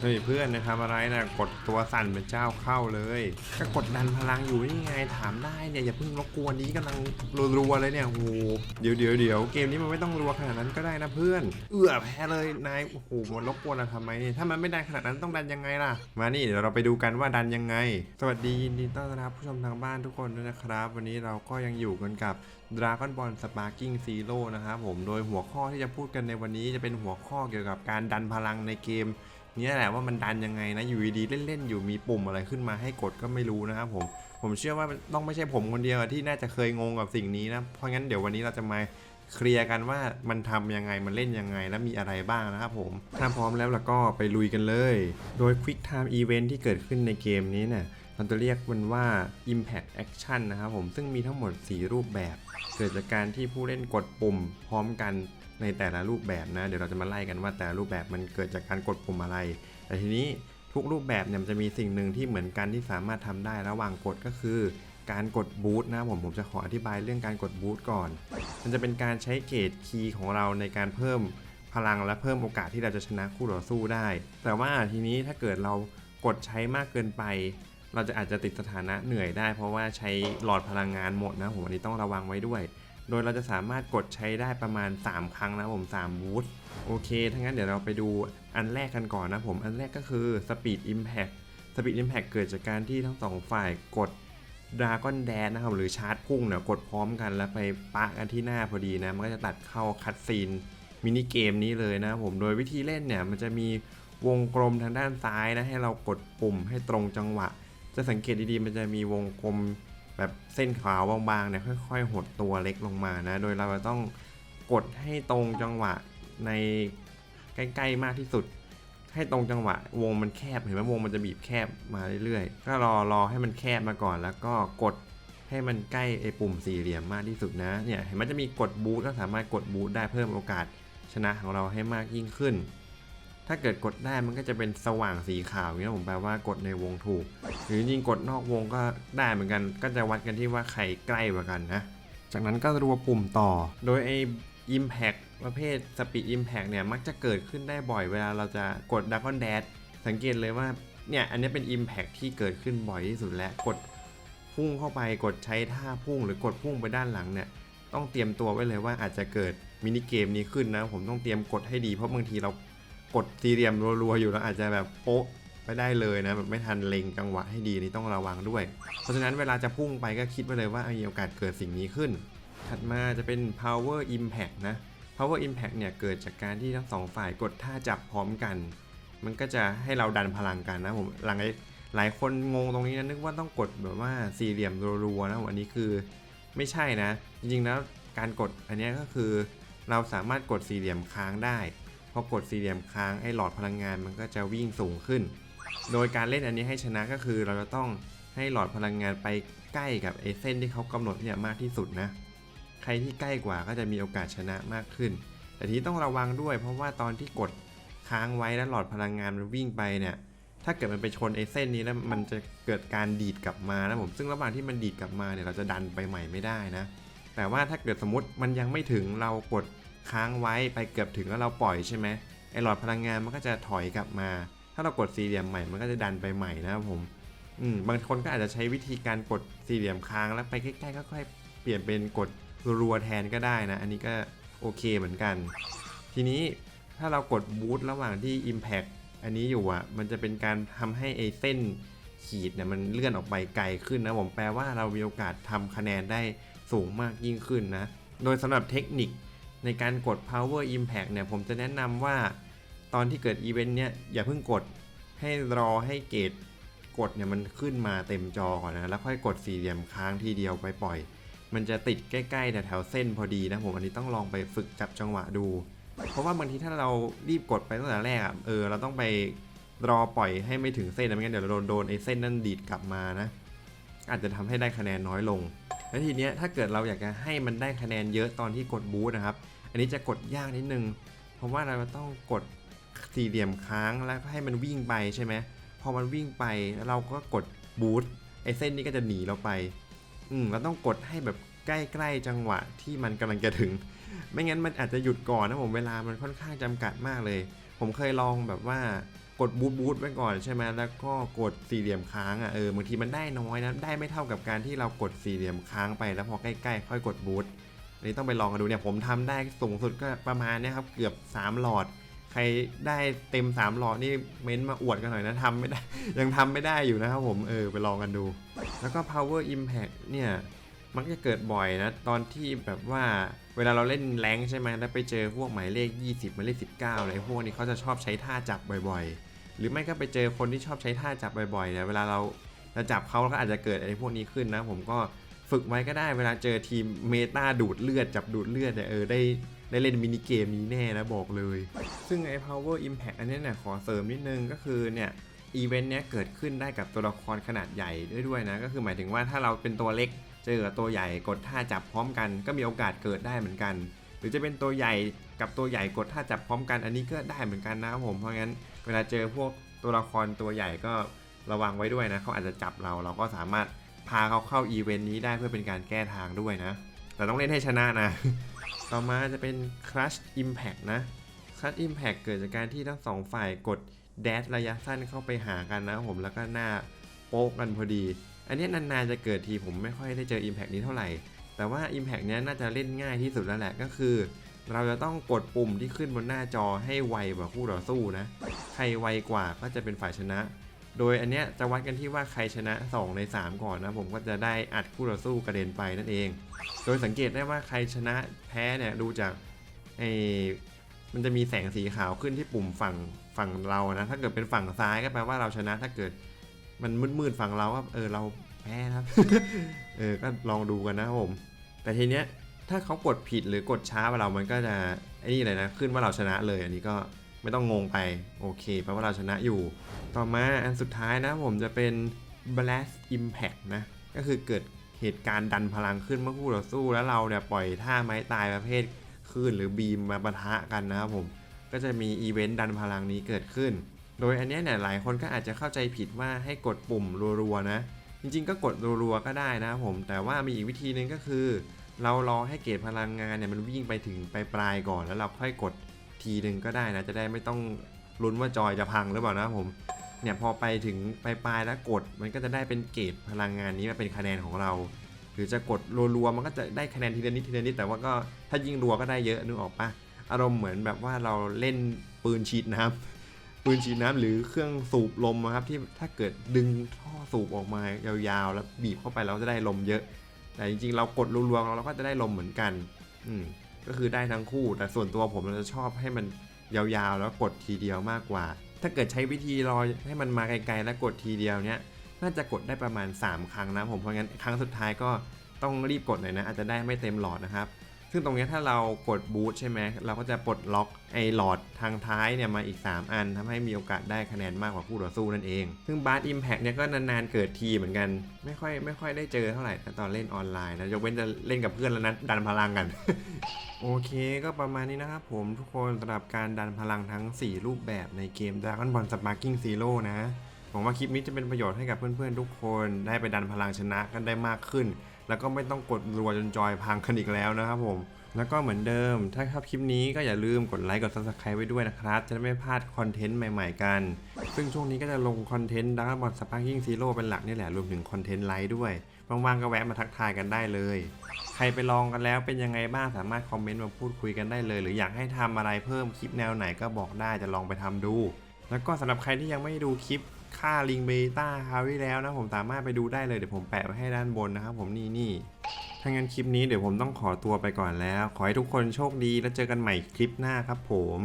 เฮ้ยเพื่อนนะทำอะไรนะกดตัวสั่นเป็นเจ้าเข้าเลยก็กดดันพลังอยู่นี่ไงถามได้เนี่ยอย่าเพิ่งรบกวนนี้กำลังรัวๆเลยเนี่ยโอ้โหเดี๋ยวเดี๋ยวเดี๋ยวเกมนี้มันไม่ต้องรัวขนาดนั้นก็ได้นะเพื่อน เอื้อแพ้เลยนายโอ้โหมันรบกวนเราทำไมเนี่ยถ้ามันไม่ดันขนาดนั้นต้องดันยังไงล่ะ มานี่เดี๋ยวเราไปดูกันว่าดันยังไง สวัสดียินดีต้อนรับผู้ชมทางบ้านทุกคนด้วยนะครับ วันนี้เราก็ยังอยู่กันกับ Dragon Ball Sparking Zero นะครับผมโดยหัวข้อที่จะพูดกันในวันนี้จะเป็นหัวข้อเกี่ยวกับการดันพลังในเกม นี่แหละว่ามันดันยังไงนะอยู่ดีๆเล่นๆอยู่มีปุ่มอะไรขึ้นมาให้กดก็ไม่รู้นะครับผมผมเชื่อว่าต้องไม่ใช่ผมคนเดียวที่น่าจะเคยงงกับสิ่งนี้นะเพราะงั้นเดี๋ยววันนี้เราจะมาเคลียร์กันว่ามันทำยังไงมันเล่นยังไงและมีอะไรบ้างนะครับผม ถ้าพร้อมแล้วเราก็ไปลุยกันเลย โดย Quick Time Event ที่เกิดขึ้นในเกมนี้เนี่ยเราจะเรียกมันว่า Impact Action นะครับผมซึ่งมีทั้งหมด 4 รูปแบบ เกิดจากการที่ผู้เล่นกดปุ่มพร้อมกัน ในแต่ละรูปแบบนะ เดี๋ยวเราจะมาไล่กันว่าแต่ละรูปแบบมันเกิดจากการกดปุ่มอะไร แต่ทีนี้ทุกรูปแบบเนี่ยมันจะมีสิ่งหนึ่งที่เหมือนกันที่สามารถทำได้ระหว่างกดก็คือ การกดบูทนะผมผมจะขออธิบายเรื่องการกดบูทก่อน มันจะเป็นการใช้เกรดคีย์ของเราในการเพิ่มพลังและเพิ่มโอกาสที่เราจะชนะคู่ต่อสู้ได้ แต่ว่าทีนี้ถ้าเกิดเรากดใช้มากเกินไป เราจะอาจจะติดสถานะเหนื่อยได้ เพราะว่าใช้หลอดพลังงานหมดนะผมอันนี้ต้องระวังไว้ด้วย โดยเราจะสามารถกดใช้ได้ประมาณ 3 ครั้งนะผม3บูทโอเคถ้างั้นเดี๋ยวเราไปดูอันแรกกันก่อนนะผม อันแรกก็คือ Speed Impact Speed Impact เกิดจากการที่ทั้งสองฝ่ายกด Dragon Dash นะครับหรือชาร์จพุ่งเนี่ยกดพร้อมกันแล้วไปปะกันที่หน้าพอดีนะ มันก็จะตัดเข้าคัดซีนมินิเกมนี้เลยนะผมโดยวิธีเล่นเนี่ยมันจะมีวงกลมทางด้านซ้ายนะให้เรากดปุ่มให้ตรงจังหวะ จะสังเกตดีๆมันจะมีวงกลม แบบเส้นขาวบางๆเนี่ยค่อย ๆ หดตัวเล็กลงมานะ โดยเราจะต้องกดให้ตรงจังหวะในใกล้ๆมากที่สุด ให้ตรงจังหวะ วงมันแคบเห็นไหมวงมันจะบีบแคบมาเรื่อยๆ ก็รอรอให้มันแคบมาก่อน แล้วก็กดให้มันใกล้ไอ้ปุ่มสี่เหลี่ยมมากที่สุดนะเนี่ยเห็นมันจะมีกดบูทก็สามารถกดบูทได้เพิ่มโอกาสชนะของเราให้มากยิ่งขึ้น ถ้าเกิดกดได้มันก็จะเป็นสว่างสีขาวอย่างนี้ยผมแปลว่ากดในวงถูก หรือจริงกดนอกวงก็ได้เหมือนกัน ก็จะวัดกันที่ว่าใครใกล้กว่ากันนะ จากนั้นก็รัวปุ่มต่อ โดยไอ้ Impact ประเภท Speed Impact เนี่ยมักจะเกิดขึ้นได้บ่อยเวลาเราจะกด Dragon Dash สังเกตเลยว่าเนี่ยอันนี้เป็น Impact ที่เกิดขึ้นบ่อยที่สุดแล้วกดพุ่งเข้าไปกดใช้ท่าพุ่งหรือกดพุ่งไปด้านหลังเนี่ยต้องเตรียมตัวไว้เลยว่าอาจจะเกิดมินิเกมนี้ขึ้นนะผมต้องเตรียมกดให้ดีเพราะบางทีเรา กดสี่เหลี่ยมรัวๆอยู่แล้วอาจจะแบบโป๊ะไปได้เลยนะแบบไม่ทันเล็งจังหวะให้ดีนี่ต้องระวังด้วย เพราะฉะนั้นเวลาจะพุ่งไปก็คิดไว้เลยว่ามีโอกาสเกิดสิ่งนี้ขึ้น ถัดมาจะเป็น power impact นะ power impact เนี่ยเกิดจากการที่ทั้งสองฝ่ายกดท่าจับพร้อมกัน มันก็จะให้เราดันพลังกันนะผมหลังหลายคนงงตรงนี้นะนึกว่าต้องกดแบบว่าสี่เหลี่ยมรัวๆนะอันนี้คือไม่ใช่นะ จริงๆแล้วการกดอันนี้ก็คือเราสามารถกดสี่เหลี่ยมค้างได้ พอกดสี่เหลี่ยมค้างไอ้หลอดพลังงานมันก็จะวิ่งสูงขึ้น โดยการเล่นอันนี้ให้ชนะก็คือเราจะต้องให้หลอดพลังงานไปใกล้กับไอ้เส้นที่เขากำหนดเนี่ยมากที่สุดนะ ใครที่ใกล้กว่าก็จะมีโอกาสชนะมากขึ้น แต่ทีนี้ต้องระวังด้วย เพราะว่าตอนที่กดค้างไว้แล้วหลอดพลังงานมันวิ่งไปเนี่ยถ้าเกิดมันไปชนไอ้เส้นนี้แล้วมันจะเกิดการดีดกลับมานะผมซึ่งระหว่างที่มันดีดกลับมาเนี่ยเราจะดันไปใหม่ไม่ได้นะ แต่ว่าถ้าเกิดสมมติมันยังไม่ถึงเรากด ค้างไว้ไปเกือบถึงแล้วเราปล่อยใช่ไหมไอหลอดพลังงานมันก็จะถอยกลับมา ถ้าเรากดสี่เหลี่ยมใหม่มันก็จะดันไปใหม่นะครับผมอืมบางคนก็อาจจะใช้วิธีการกดสี่เหลี่ยมค้างแล้วไปใกล้ๆก็ค่อยเปลี่ยนเป็นกดรัวแทนก็ได้นะ อันนี้ก็โอเคเหมือนกัน ทีนี้ถ้าเรากดบูทระหว่างที่ Impact อันนี้อยู่อะ มันจะเป็นการทำให้ไอเส้นขีดเนี่ยมันเลื่อนออกไปไกลขึ้นนะผมแปลว่าเรามีโอกาสทำคะแนนได้สูงมากยิ่งขึ้นนะ โดยสำหรับเทคนิค ในการกด Power Impact เนี่ยผมจะแนะนำว่าตอนที่เกิดอีเวนต์เนี่ยอย่าเพิ่งกดให้รอให้เกรดกดเนี่ยมันขึ้นมาเต็มจอก่อนนะ แล้วค่อยกดสี่เหลี่ยมค้างทีเดียวไปปล่อย มันจะติดใกล้ๆแถวเส้นพอดีนะผมอันนี้ต้องลองไปฝึกจับจังหวะดู เพราะว่าบางทีถ้าเรารีบกดไปตั้งแต่แรกอะเออเราต้องไปรอปล่อยให้ไม่ถึงเส้นนะไม่งั้นเดี๋ยวเราโดนโดนไอ้เส้นนั่นดีดกลับมานะ อาจจะทำให้ได้คะแนนน้อยลง แล้วทีเนี้ยถ้าเกิดเราอยากจะให้มันได้คะแนนเยอะตอนที่กดบูทนะครับ อันนี้จะกดยากนิดนึง เพราะว่าเราต้องกดสี่เหลี่ยมค้างแล้วก็ให้มันวิ่งไปใช่ไหมพอมันวิ่งไปแล้วเราก็กดบูทไอ้เส้นนี้ก็จะหนีเราไป อืมเราต้องกดให้แบบใกล้ๆจังหวะที่มันกำลังจะถึง ไม่งั้นมันอาจจะหยุดก่อนนะผมเวลามันค่อนข้างจำกัดมากเลย ผมเคยลองแบบว่า กดบูทบูทไว้ก่อนใช่ไหมแล้วก็กดสี่เหลี่ยมค้างอะเออบางทีมันได้น้อยนะได้ไม่เท่ากับการที่เรากดสี่เหลี่ยมค้างไปแล้วพอใกล้ๆ ค่อยกดบูทอันนี้ต้องไปลองกันดูเนี่ยผมทำได้สูงสุดก็ประมาณเนี้ยครับเกือบ 3 หลอด ใครได้เต็ม 3 หลอดนี่เม้นต์มาอวดกันหน่อยนะทำไม่ได้ยังทำไม่ได้อยู่นะครับผมเออไปลองกันดู แล้วก็ power impact เนี่ย มักจะเกิดบ่อยนะตอนที่แบบว่าเวลาเราเล่นแรงใช่ไหมแล้วไปเจอพวกหมายเลข 20หมายเลข 19อะไรพวกนี้เขาจะชอบใช้ท่าจับบ่อยๆ หรือไม่ก็ไปเจอคนที่ชอบใช้ท่าจับบ่อยๆเนี่ยเวลาเราจะจับเขาก็อาจจะเกิดอะไรพวกนี้ขึ้นนะ ผมก็ฝึกไว้ก็ได้เวลาเจอทีมเมตาดูดเลือดจับดูดเลือดเนี่ยเออได้ได้เล่นมินิเกมนี้แน่นะบอกเลย ซึ่งไอ้ power impact อันนี้เนี่ยขอเสริมนิดนึงก็คือเนี่ยอีเวนต์เนี้ยเกิดขึ้นได้กับตัวละครขนาดใหญ่ด้วยด้วยนะ ก็คือหมายถึงว่าถ้าเราเป็นตัวเล็ก เจอกับตัวใหญ่กดท่าจับพร้อมกัน ก็มีโอกาสเกิดได้เหมือนกัน หรือจะเป็นตัวใหญ่กับตัวใหญ่กดท่าจับพร้อมกัน อันนี้ก็ได้เหมือนกันนะครับผมเพราะงั้นเวลาเจอพวกตัวละครตัวใหญ่ก็ระวังไว้ด้วยนะเขาอาจจะจับเราเราก็สามารถพาเขาเข้าอีเวนต์นี้ได้เพื่อเป็นการแก้ทางด้วยนะ แต่ต้องเล่นให้ชนะนะ ต่อมาจะเป็น Crush Impact นะ Crush Impact เกิดจากการที่ทั้งสองฝ่ายกดแดชระยะสั้นเข้าไปหากันนะผมแล้วก็หน้าโป๊กกันพอดี อันนี้นานๆจะเกิดทีผมไม่ค่อยได้เจอ Impact นี้เท่าไหร่ แต่ว่า Impact เนี้ยน่าจะเล่นง่ายที่สุดแล้วแหละก็คือ เราจะต้องกดปุ่มที่ขึ้นบนหน้าจอให้ไวกว่าคู่ต่อสู้นะ ใครไวกว่าก็จะเป็นฝ่ายชนะ โดยอันเนี้ยจะวัดกันที่ว่าใครชนะ 2 ใน 3 ก่อนนะ ผมก็จะได้อัดคู่ต่อสู้กระเด็นไปนั่นเอง โดยสังเกตได้ว่าใครชนะแพ้เนี่ยดูจากไอ้มันจะมีแสงสีขาวขึ้นที่ปุ่มฝั่งฝั่งเรานะ ถ้าเกิดเป็นฝั่งซ้ายก็แปลว่าเราชนะถ้าเกิด มันมืดๆฝั่งเราว่าเออเราแพ้ครับ เออก็ลองดูกันนะครับผม แต่ทีเนี้ยถ้าเขากดผิดหรือกดช้าไปเรา มันก็จะไอ้นี่เลยนะ ขึ้นว่าเราชนะเลย อันนี้ก็ไม่ต้องงงไป โอเคแปลว่าเราชนะอยู่ ต่อมาอันสุดท้ายนะผมจะเป็น blast impact นะ ก็คือเกิดเหตุการณ์ดันพลังขึ้นเมื่อคู่ต่อสู้แล้วเราเนี่ยปล่อยท่าไม้ตายประเภทคลื่นหรือบีมมาปะทะกันนะครับผม ก็จะมีอีเวนต์ดันพลังนี้เกิดขึ้น โดยอันนี้เนี่ยหลายคนก็อาจจะเข้าใจผิดว่าให้กดปุ่มรัวๆนะ จริงๆก็กดรัวๆก็ได้นะครับผม แต่ว่ามีอีกวิธีหนึ่งก็คือ เรารอให้เกจพลังงานเนี่ยมันวิ่งไปถึงปลายๆก่อน แล้วเราค่อยกดทีหนึ่งก็ได้นะ จะได้ไม่ต้องลุ้นว่าจอยจะพังหรือเปล่านะครับผม เนี่ยพอไปถึงปลายๆแล้วกด มันก็จะได้เป็นเกรดพลังงานนี้มาเป็นคะแนนของเรา หรือจะกดรัวๆมันก็จะได้คะแนนทีละนิดทีละนิด แต่ว่าก็ถ้ายิ่งรัวก็ได้เยอะนึกออกปะอารมณ์เหมือนแบบว่าเราเล่นปืนฉีดน้ำ ปืนฉีดน้ำหรือเครื่องสูบลมอะครับที่ถ้าเกิดดึงท่อสูบออกมายาวๆ แล้วบีบเข้าไปเราจะได้ลมเยอะ แต่จริงๆ เรากดรัวๆเราก็จะได้ลมเหมือนกัน อืมก็คือได้ทั้งคู่ แต่ส่วนตัวผมเราจะชอบให้มันยาวๆ แล้วกดทีเดียวมากกว่า ถ้าเกิดใช้วิธีรอให้มันมาไกลๆ แล้วกดทีเดียวเนี้ยน่าจะกดได้ประมาณ 3 ครั้งนะผมเพราะงั้นครั้งสุดท้ายก็ต้องรีบกดหน่อยนะอาจจะได้ไม่เต็มหลอดนะครับ ซึ่งตรงนี้ถ้าเรากดบูทใช่ไหมเราก็จะปลดล็อกไอ้หลอดทางท้ายเนี่ยมาอีก 3 อันทำให้มีโอกาสได้คะแนนมากกว่าคู่ต่อสู้นั่นเอง ซึ่งบาร์ i อิมแพกเนี่ยก็นานๆเกิดทีเหมือนกัน ไม่ค่อยไม่ค่อยได้เจอเท่าไหร่แต่ตอนเล่นออนไลน์นะยกเว้นจะเล่นกับเพื่อนแล้วนะดันพลังกัน โอเคก็ประมาณนี้นะครับผมทุกคนสำหรับการดันพลังทั้ง 4 รูปแบบในเกม Dragon Ball Sparking Zero นะหวังว่าคลิปนี้จะเป็นประโยชน์ให้กับเพื่อนๆทุกคนได้ไปดันพลังชนะกันได้มากขึ้น แล้วก็ไม่ต้องกดรัวจนจอยพังกันอีกแล้วนะครับผม แล้วก็เหมือนเดิม ถ้าชอบคลิปนี้ก็อย่าลืมกดไลค์กด subscribe ไว้ด้วยนะครับ จะได้ไม่พลาดคอนเทนต์ใหม่ๆกัน ซึ่งช่วงนี้ก็จะลงคอนเทนต์ Dragon Ball Sparking Zero เป็นหลักนี่แหละรวมถึงคอนเทนต์ไลฟ์ด้วยว่างๆก็แวะมาทักทายกันได้เลย ใครไปลองกันแล้วเป็นยังไงบ้างสามารถคอมเมนต์มาพูดคุยกันได้เลย หรืออยากให้ทำอะไรเพิ่มคลิปแนวไหนก็บอกได้จะลองไปทำดู แล้วก็สำหรับใครที่ยังไม่ดูคลิป ค่าลิงเบต้าคราวที่แล้วนะผมสามารถไปดูได้เลยเดี๋ยวผมแปะไว้ให้ด้านบนนะครับผมนี่นี่ถ้างั้นคลิปนี้เดี๋ยวผมต้องขอตัวไปก่อนแล้ว ขอให้ทุกคนโชคดีแล้วเจอกันใหม่คลิปหน้าครับผม